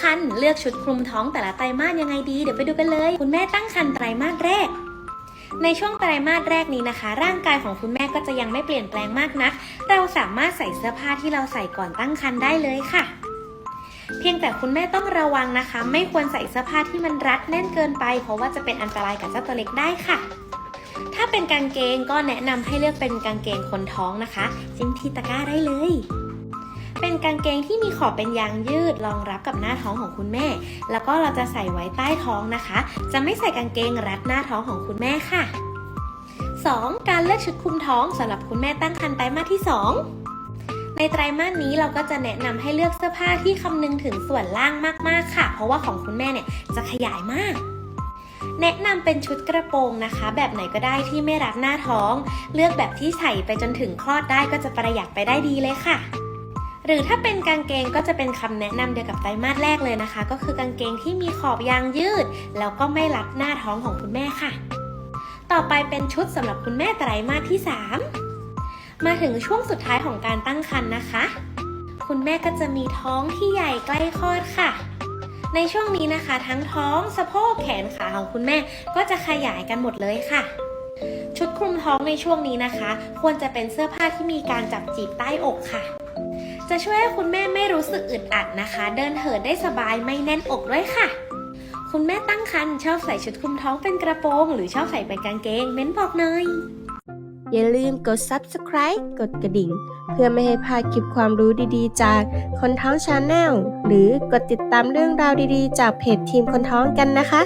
ครรภ์เลือกชุดคลุมท้องแต่ละไตรมาสยังไงดี เดี๋ยวไปดูกันเลย คุณแม่ตั้งครรภ์ไตรมาสแรก ในช่วงไตรมาสแรกนี้นะคะ ร่างกายของคุณแม่ก็จะยังไม่เปลี่ยนแปลงมากนัก เราสามารถใส่เสื้อผ้าที่เราใส่ก่อนตั้งครรภ์ได้เลยค่ะ เพียงแต่คุณแม่ต้องระวังนะคะ ไม่ควรใส่เสื้อผ้าที่มันรัดแน่นเกินไป เพราะว่าจะเป็นอันตรายกับเจ้าตัวเล็กได้ค่ะถ้าเป็นกางเกงก็แนะนำให้เลือกเป็นกางเกงคนท้องนะคะจิ้มที่ตะกร้าได้เลย เป็นกางเกงที่มีขอบเป็นยางยืดรองรับกับหน้าท้องของคุณแม่ แล้วก็เราจะใส่ไว้ใต้ท้องนะคะ จะไม่ใส่กางเกงรัดหน้าท้องของคุณแม่ค่ะ 2. การเลือกชุดคลุมท้องสำหรับคุณแม่ตั้งครรภ์ไตรมาสที่ 2ในไตรมาสนี้เราก็จะแนะนำให้เลือกเสื้อผ้าที่คำนึงถึงส่วนล่างมากๆค่ะ เพราะว่าของคุณแม่เนี่ยจะขยายมาก แนะนำเป็นชุดกระโปรงนะคะ แบบไหนก็ได้ที่ไม่รัดหน้าท้อง เลือกแบบที่ใส่ไปจนถึงคลอดได้ก็จะประหยัดไปได้ดีเลยค่ะ หรือถ้าเป็นกางเกงก็จะเป็นคำแนะนำเดียวกับไตรมาสแรกเลยนะคะ ก็คือกางเกงที่มีขอบยางยืด แล้วก็ไม่รัดหน้าท้องของคุณแม่ค่ะ ต่อไปเป็นชุดสำหรับคุณแม่ไตรมาสที่ 3 มาถึงช่วงสุดท้ายของการตั้งครรภ์นะคะ คุณแม่ก็จะมีท้องที่ใหญ่ใกล้คลอดค่ะในช่วงนี้นะคะ ทั้งท้องสะโพกแขนขาของคุณแม่ก็จะขยายกันหมดเลยค่ะ ชุดคลุมท้องในช่วงนี้นะคะ ควรจะเป็นเสื้อผ้าที่มีการจับจีบใต้อกค่ะ จะช่วยให้คุณแม่ไม่รู้สึกอึดอัดนะคะ เดินเหินได้สบายไม่แน่นอกด้วยค่ะ คุณแม่ตั้งครรภ์ชอบใส่ชุดคลุมท้องเป็นกระโปรง หรือชอบใส่เป็นกางเกงเม้นบอกหน่อยอย่าลืมกด subscribe กดกระดิ่ง เพื่อไม่ให้พลาดคลิปความรู้ดีๆ จากคนท้องชาแนลหรือกดติดตามเรื่องราวดีๆ จากเพจทีมคนท้องกันนะคะ